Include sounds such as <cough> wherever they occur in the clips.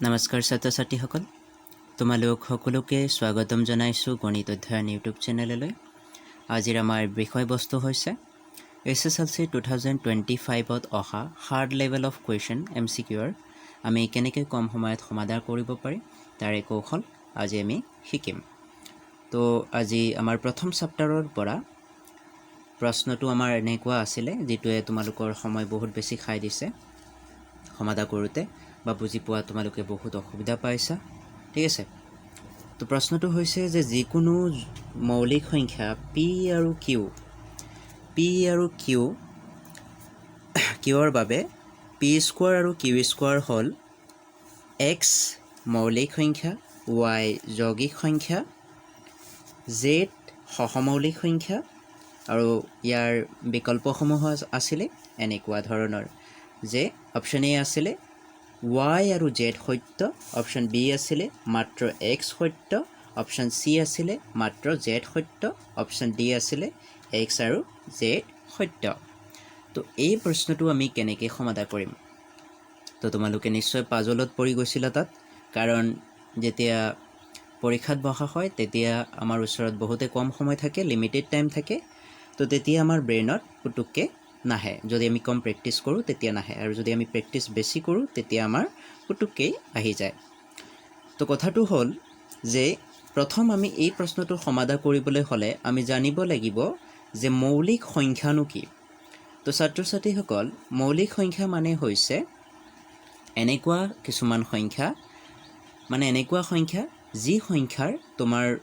নমস্কাৰ ছাত্ৰ ছাত্ৰীসকল তোমালোক সকলোকে স্বাগতম জনাইছোঁ গণিত অধ্যয়ন ইউটিউব চেনেললৈ আজিৰ আমাৰ বিষয়বস্তু হৈছে H S L C two thousand twenty ফাইভত অহা hard level of question M C কিউৰ আমি কেনেকৈ কম সময়ত সমাধান কৰিব পাৰি তাৰে কৌশল আজি আমি শিকিম তো আজি আমাৰ প্ৰথম চেপ্টাৰৰ পৰা প্ৰশ্নটো আমাৰ এনেকুৱা আছিলে যিটোৱে তোমালোকৰ সময় বহুত বেছি খাই দিছে সমাধা কৰোঁতে বা বুজি পোৱা তোমালোকে বহুত অসুবিধা পাইছা। ঠিক আছে? তো প্ৰশ্নটো হৈছে যে যিকোনো মৌলিক সংখ্যা পি আৰু কিউ পি আৰু কিউ কিউৰ বাবে পি স্কোৱাৰ আৰু কিউ স্কোৱাৰ হ'ল এক্স মৌলিক সংখ্যা ৱাই যৌগিক সংখ্যা জেড সহমৌলিক সংখ্যা আৰু ইয়াৰ বিকল্পসমূহ আছিলে এনেকুৱা ধৰণৰ। যে অপশ্যন এ আছিলে ৱাই আৰু জেড সত্য অপশ্যন বি আছিলে, মাত্ৰ এক্স সত্য অপশ্যন চি আছিলে, মাত্ৰ জেড সত্য অপশ্যন ডি আছিলে এক্স আৰু জেড সত্য। তো এই প্ৰশ্নটো আমি কেনেকৈ সমাধান কৰিম? তো তোমালোকে নিশ্চয় পাজলত পৰি গৈছিলা তাত, কাৰণ যেতিয়া পৰীক্ষাত বহা হয়, তেতিয়া আমাৰ ওচৰত বহুতে কম সময় থাকে লিমিটেড টাইম থাকে, তো তেতিয়া আমাৰ ব্ৰেইনত পুতুককৈ নাহে। যদি আমি কম প্ৰেক্টিছ কৰোঁ, তেতিয়া নাহে। আৰু যদি আমি প্ৰেক্টিছ বেছি কৰোঁ, তেতিয়া আমাৰ পুতুককৈ আহি যায়। তো কথাটো হ'ল যে, প্ৰথম আমি এই প্ৰশ্নটোৰ সমাধান কৰিবলৈ হ'লে আমি জানিব লাগিব যে মৌলিক সংখ্যানো কি। তো ছাত্ৰ ছাত্ৰীসকল মৌলিক সংখ্যা মানে হৈছে এনেকুৱা কিছুমান সংখ্যা। মানে এনেকুৱা সংখ্যা যি সংখ্যাৰ তোমাৰ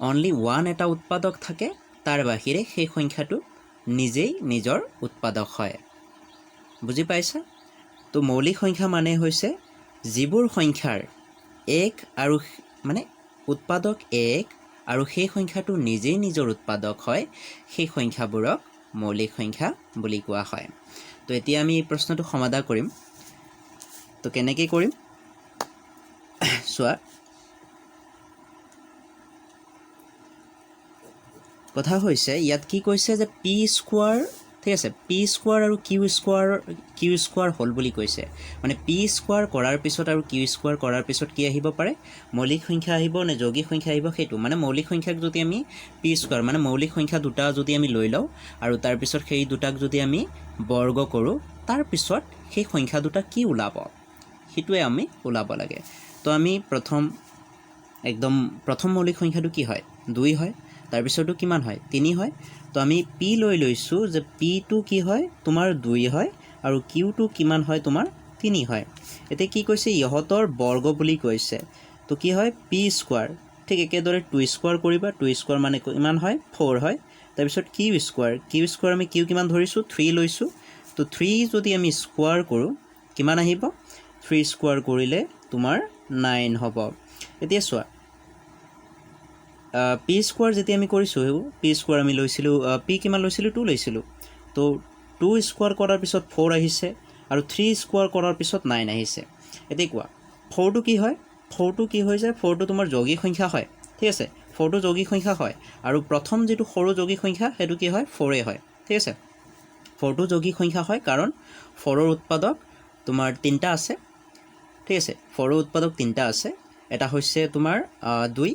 অনলি ওৱান এটা উৎপাদক থাকে, তাৰ বাহিৰে সেই সংখ্যাটো নিজেই নিজৰ উৎপাদক হয়। বুজি পাইছা? তো মৌলিক সংখ্যা মানে হৈছে যিবোৰ সংখ্যাৰ এক আৰু মানে উৎপাদক এক আৰু সেই সংখ্যাটো নিজেই নিজৰ উৎপাদক হয়, সেই সংখ্যাবোৰক মৌলিক সংখ্যা বুলি কোৱা হয়। তো এতিয়া আমি এই প্ৰশ্নটো সমাধান কৰিম। তো কেনেকৈ কৰিম? <coughs> চোৱা কথা হৈছে, ইয়াত কি কৈছে যে পি স্কোৱাৰ ঠিক আছে পি স্কোৱাৰ আৰু কিউ স্কোৱাৰ কিউ স্কোৱাৰ হ'ল বুলি কৈছে। মানে পি স্কোৱাৰ কৰাৰ পিছত আৰু কিউ স্কোৱাৰ কৰাৰ পিছত কি আহিব পাৰে? মৌলিক সংখ্যা আহিব নে যৌগিক সংখ্যা আহিব সেইটো। মানে মৌলিক সংখ্যাক যদি আমি পি স্কোৱাৰ মানে মৌলিক সংখ্যা দুটা যদি আমি লৈ লওঁ আৰু তাৰপিছত সেই দুটাক যদি আমি বৰ্গ কৰোঁ তাৰপিছত সেই সংখ্যা দুটা কি ওলাব? সেইটোৱে আমি ওলাব লাগে। তো আমি প্ৰথম, একদম প্ৰথম মৌলিক সংখ্যাটো কি হয়? দুই হয়। তাৰপিছতো কিমান হয়? তিনি হয়। তো আমি পি লৈ লৈছোঁ যে পিটো কি হয়? তোমাৰ দুই হয় আৰু কিউটো কিমান হয়? তোমাৰ তিনি হয়। এতিয়া কি কৈছে? ইহঁতৰ বৰ্গ বুলি কৈছে। তো কি হয়? পি স্কোৱাৰ ঠিক একেদৰে টু স্কোৱাৰ কৰিবা। টু স্কোৱাৰ মানে কিমান হয়? ফ'ৰ হয়। তাৰপিছত কিউ স্কোৱাৰ কিউ স্কোৱাৰ আমি কিউ কিমান ধৰিছোঁ? থ্ৰী লৈছোঁ। তো থ্ৰী যদি আমি স্কোৱাৰ কৰোঁ, কিমান আহিব? থ্ৰী স্কোৱাৰ কৰিলে তোমাৰ নাইন হ'ব। এতিয়া চোৱা। পি স্কোৱাৰ যেতিয়া আমি কৰিছোঁ পি স্কোৱাৰ আমি লৈছিলোঁ পি কিমান লৈছিলোঁ? টু লৈছিলোঁ। তো টু স্কোৱাৰ কৰাৰ পিছত ফ'ৰ আহিছে আৰু থ্ৰী স্কোৱাৰ কৰাৰ পিছত নাইন আহিছে। এতিয়া কোৱা ফ'ৰটো কি হয়? ফ'ৰটো কি হৈ যায়? ফ'ৰটো তোমাৰ যৌগিক সংখ্যা হয়। ঠিক আছে? ফ'ৰটো যৌগিক সংখ্যা হয়। আৰু প্ৰথম যিটো সৰু যৌগিক সংখ্যা, সেইটো কি হয়? ফ'ৰে হয়। ঠিক আছে? ফ'ৰটো যৌগিক সংখ্যা হয় কাৰণ ফ'ৰৰ উৎপাদক তোমাৰ তিনিটা আছে। ঠিক আছে? ফ'ৰৰ উৎপাদক তিনিটা আছে। এটা হৈছে তোমাৰ দুই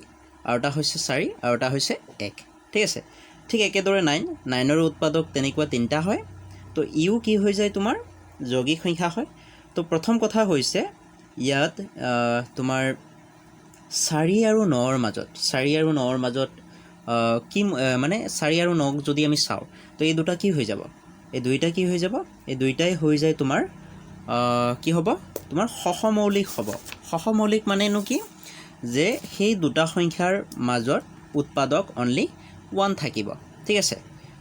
আৰু এটা হৈছে চাৰি আৰু এটা হৈছে এক। ঠিক আছে? ঠিক একেদৰে নাইন। নাইনৰ উৎপাদক তেনেকুৱা তিনিটা হয়। তো ইও কি হৈ যায় তোমাৰ? যৌগিক সংখ্যা হয়। তো প্ৰথম কথা হৈছে ইয়াত তোমাৰ চাৰি আৰু নৰ মাজত, চাৰি আৰু নৰ মাজত কি মানে চাৰি আৰু নক যদি আমি চাওঁ, তো এই দুটা কি হৈ যাব? এই দুইটা কি হৈ যাব? এই দুইটাই হৈ যায় তোমাৰ কি হ'ব? তোমাৰ সহমৌলিক হ'ব। সহমৌলিক মানেনো কি? যে সেই দুটা সংখ্যাৰ মাজত উৎপাদক অনলি ওৱান থাকিব। ঠিক আছে?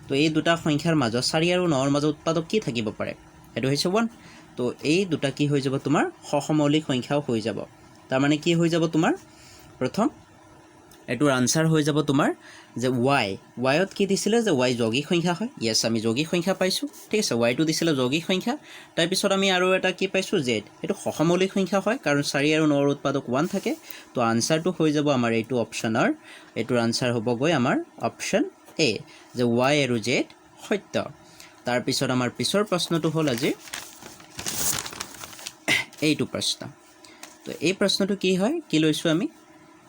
তো এই দুটা সংখ্যাৰ মাজত চাৰি আৰু নৰ মাজত উৎপাদক কি থাকিব পাৰে? সেইটো হৈছে ওৱান তো এই দুটা কি হৈ যাব তোমাৰ সসমৌলিক সংখ্যাও হৈ যাব। তাৰমানে কি হৈ যাব তোমাৰ? প্ৰথম এইটোৰ আনচাৰ হৈ যাব তোমাৰ যে ৱাই ৱাইত কি দিছিলে যে ৱাই যৌগিক সংখ্যা হয়? য়েছ আমি যৌগিক সংখ্যা পাইছোঁ। ঠিক আছে ৱাইটো দিছিলে যৌগিক সংখ্যা। তাৰপিছত আমি আৰু এটা কি পাইছোঁ? জেড সেইটো সহমৌলিক সংখ্যা হয়, কাৰণ চাৰি আৰু নৰ উৎপাদক ওৱান থাকে। তো আনচাৰটো হৈ যাব আমাৰ এইটো অপশ্যনৰ এইটোৰ আনচাৰ হ'বগৈ আমাৰ অপশ্যন এ যে ৱাই আৰু জেড সত্য। তাৰপিছত আমাৰ পিছৰ প্ৰশ্নটো হ'ল আজি এইটো প্ৰশ্ন। তো এই প্ৰশ্নটো কি হয়? কি লৈছোঁ আমি?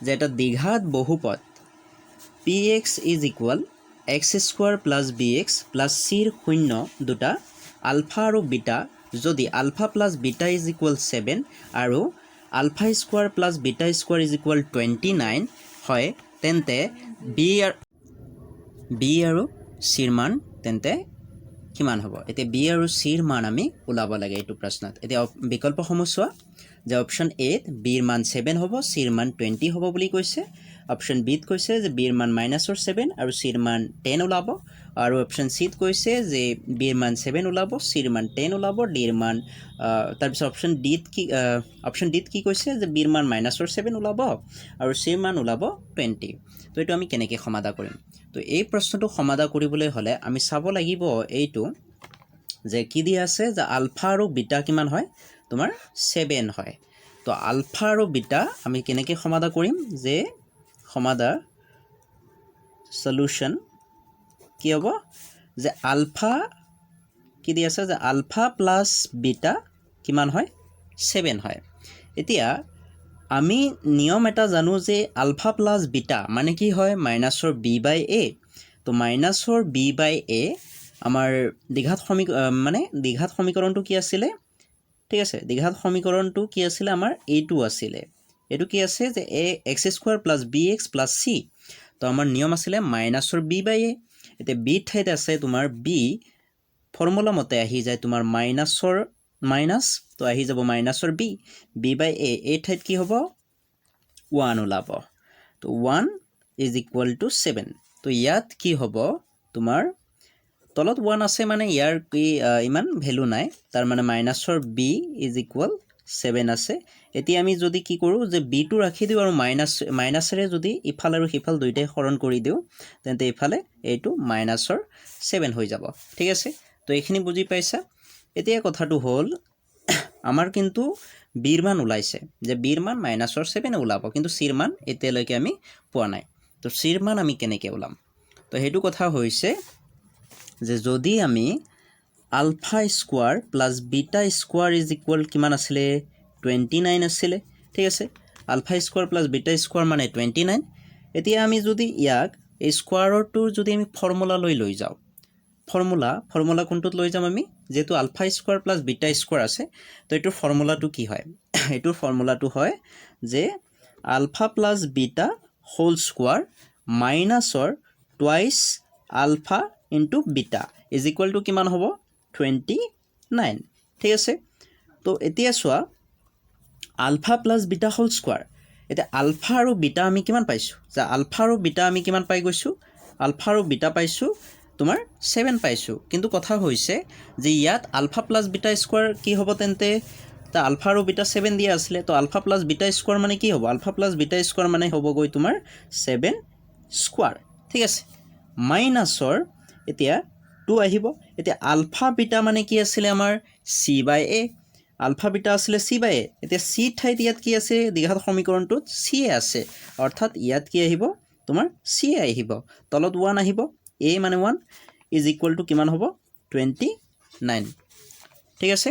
যে এটা দ্বিঘাত বহুপদ। P X is equal X square plus B X plus চিৰ শূন্য দুটা আলফা আৰু বিটা যদি alpha plus beta is equal seven আৰু alpha square plus beta square is equal twenty nine হয়, তেন্তে বি আৰু বি আৰু চিৰ মান তেন্তে কিমান হ'ব? এতিয়া বি আৰু চিৰ মান আমি ওলাব লাগে এইটো প্ৰশ্নত। এতিয়া বিকল্পসমূহ চোৱা। যে অপশ্যন এত বিৰ মান ছেভেন হ'ব চিৰ মান টুৱেণ্টি হ'ব বুলি কৈছে। অপশ্যন বিত কৈছে যে বিৰ মান মাইনাছৰ ছেভেন আৰু চিৰ মান টেন ওলাব। আৰু অপশ্যন চিত কৈছে যে বিৰ মান ছেভেন ওলাব চিৰ মান টেন ওলাব ডিৰ মান তাৰপিছত অপশ্যন ডিত কি অপশ্যন ডিত কি কৈছে যে বিৰ মান মাইনাছৰ ছেভেন ওলাব আৰু চিৰ মান ওলাব টুৱেণ্টি তো এইটো আমি কেনেকৈ সমাধা কৰিম? তো এই প্ৰশ্নটো সমাধা কৰিবলৈ হ'লে আমি চাব লাগিব এইটো যে কি দিয়া আছে যে আলফা আৰু বিটা কিমান হয়? তোমাৰ ছেভেন হয়। তো আলফা আৰু বিটা আমি কেনেকৈ সমাধা কৰিম? যে সমাধা সলিউশ্যন কি হ'ব? যে আলফা, কি দি আছে? যে আলফা প্লাছ বিটা কিমান হয়? ছেভেন হয়। এতিয়া আমি নিয়ম এটা জানো যে আলফা প্লাছ বিটা মানে কি হয়? মাইনাছৰ বি বাই এ তো মাইনাছৰ বি বাই এ আমাৰ দ্বিঘাত সমীক মানে দ্বিঘাত সমীকৰণটো কি আছিলে? ঠিক আছে, দ্বিঘাত সমীকৰণটো কি আছিলে আমাৰ? এইটো আছিলে। এইটো কি আছে যে A, X square plus B X plus C. তো আমাৰ নিয়ম আছিলে মাইনাছৰ বি বাই এ। এতিয়া বি ঠাইত আছে তোমাৰ বি। ফৰ্মুলা মতে আহি যায় তোমাৰ মাইনাছৰ মাইনাছ, তো আহি যাব মাইনাছৰ বি। বি বাই এ, এই ঠাইত কি হ'ব? ওৱান ওলাব। তো one is equal to seven. তো ইয়াত কি হ'ব? তোমাৰ তলত ওৱান আছে মানে ইয়াৰ কি ইমান ভেলু নাই। তাৰ মানে মাইনাছৰ বি ইজ ইকুৱেল ছেভেন আছে। এতিয়া আমি যদি কি কৰোঁ, যে বিটো ৰাখি দিওঁ আৰু মাইনাছ, মাইনাছেৰে যদি ইফাল আৰু সিফাল দুয়োটাই হৰণ কৰি দিওঁ, তেন্তে ইফালে এইটো মাইনাছৰ ছেভেন হৈ যাব। ঠিক আছে? তো এইখিনি বুজি পাইছা? এতিয়া কথাটো হ'ল, আমাৰ কিন্তু বিৰ মান ওলাইছে, যে বিৰ মান মাইনাছৰ ছেভেন ওলাব, কিন্তু চিৰ মান এতিয়ালৈকে আমি পোৱা নাই। তো চিৰ মান আমি কেনেকৈ ওলাম? তো সেইটো কথা হৈছে যে যদি আমি alpha square plus beta square is equal কিমান আছিলে? টুৱেণ্টি নাইন আছিলে। ঠিক আছে? Alpha square plus beta square মানে টুৱেণ্টি নাইন এতিয়া আমি যদি ইয়াক এই স্কোৱাৰৰটো যদি আমি ফৰ্মুলালৈ লৈ যাওঁ, ফৰ্মুলা ফৰ্মুলা কোনটোত লৈ যাম আমি? যিহেতু alpha square plus beta square আছে, তো এইটোৰ ফৰ্মুলাটো কি হয়? <clears throat> এইটোৰ ফৰ্মুলাটো হয় যে alpha plus beta whole square মাইনাছৰ twice alpha into beta is equal to কিমান হ'ব? টুৱেণ্টি নাইন ঠিক আছে? তো এতিয়া চোৱা alpha plus beta whole square এতিয়া আলফা আৰু বিটা আমি কিমান পাইছোঁ? যে আলফা আৰু বিটা আমি কিমান পাই গৈছোঁ? আলফা আৰু বিটা পাইছোঁ, তোমাৰ ছেভেন পাইছোঁ। কিন্তু কথা হৈছে যে ইয়াত আলফা প্লাছ বিটা স্কোৱাৰ কি হ'ব তেন্তে? তা আলফা আৰু বিটা ছেভেন দিয়া আছিলে। তো আলফা প্লাছ বিটা স্কোৱাৰ মানে কি হ'ব? আলফা প্লাছ বিটা স্কোৱাৰ মানে হ'বগৈ তোমাৰ ছেভেন স্কোৱাৰ ঠিক আছে? মাইনাছৰ এতিয়া টু আহিব। এতিয়া আলফা বিটা মানে কি আছিলে আমাৰ? C by A alpha beta আছিলে চি বাই এ এতিয়া চি ঠাইত ইয়াত কি আছে? দ্বিঘাত সমীকৰণটোত চি এ আছে। অৰ্থাৎ ইয়াত কি আহিব? তোমাৰ চি এ আহিব। তলত ওৱান আহিব। এ মানে ওৱান ইজ ইকুৱেল টু কিমান হ'ব? টুৱেণ্টি নাইন ঠিক আছে?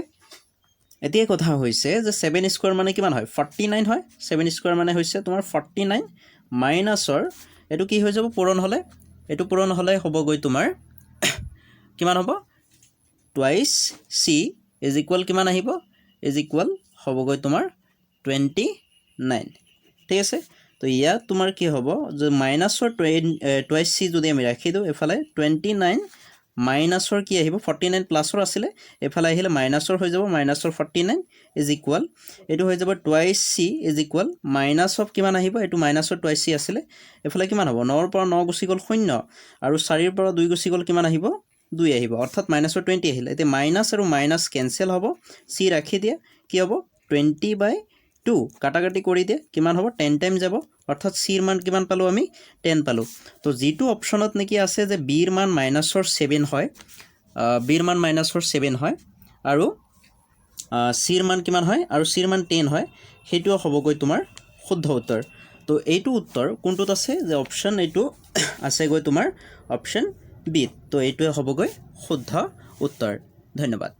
এতিয়া কথা হৈছে যে ছেভেন স্কুৱাৰ মানে কিমান হয়? ফৰ্টি নাইন হয়। ছেভেন স্কুৱাৰ মানে হৈছে তোমাৰ ফৰ্টি নাইন মাইনাছৰ এইটো কি হৈ যাব? পূৰণ হ'লে। এইটো পূৰণ হ'লে হ'বগৈ তোমাৰ কিমান হ'ব? টুৱাইছ চি ইজ ইকুৱেল কিমান আহিব? ইজ ইকুৱেল হ'বগৈ তোমাৰ টুৱেণ্টি নাইন ঠিক আছে? তো ইয়াত তোমাৰ কি হ'ব? মাইনাছৰ টুৱেন টুৱাইছ চি যদি আমি ৰাখি দিওঁ, এইফালে টুৱেণ্টি নাইন মাইনাছৰ কি আহিব? ফৰ্টি নাইন প্লাছৰ আছিলে। এইফালে আহিলে মাইনাছৰ হৈ যাব মাইনাছৰ ফৰ্টি নাইন ইজ ইকুৱেল এইটো হৈ যাব twice C is equal minus of কিমান আহিব? এইটো মাইনাছৰ টুৱাইছ চি আছিলে। এইফালে কিমান হ'ব? নৰ পৰা ন গুচি গ'ল শূন্য। আৰু চাৰিৰ পৰা দুই গুচি গ'ল কিমান আহিব? দুই আহিব। অৰ্থাৎ মাইনাছৰ টুৱেণ্টি আহিলে। এতিয়া মাইনাছ আৰু মাইনাছ কেঞ্চেল হ'ব। চি ৰাখি দিয়া। কি হ'ব? টুৱেণ্টি বাই টু কাটাকাটি কৰি দিয়ে। কিমান হ'ব? টেন টাইম যাব। অৰ্থাৎ চিৰ মান কিমান পালোঁ আমি? টেন পালোঁ। তো যিটো অপশ্যনত নেকি আছে যে বিৰ মান মাইনাছৰ ছেভেন হয় বিৰ মান মাইনাছৰ ছেভেন হয়, আৰু চিৰ মান কিমান হয়, আৰু চিৰ মান টেন হয়, সেইটোও হ'বগৈ তোমাৰ শুদ্ধ উত্তৰ। তো এইটো উত্তৰ কোনটোত আছে? যে অপশ্যন এইটো <coughs> আছেগৈ তোমাৰ অপশ্যন বিত তো এইটোৱে হ'বগৈ শুদ্ধ উত্তৰ। ধন্যবাদ।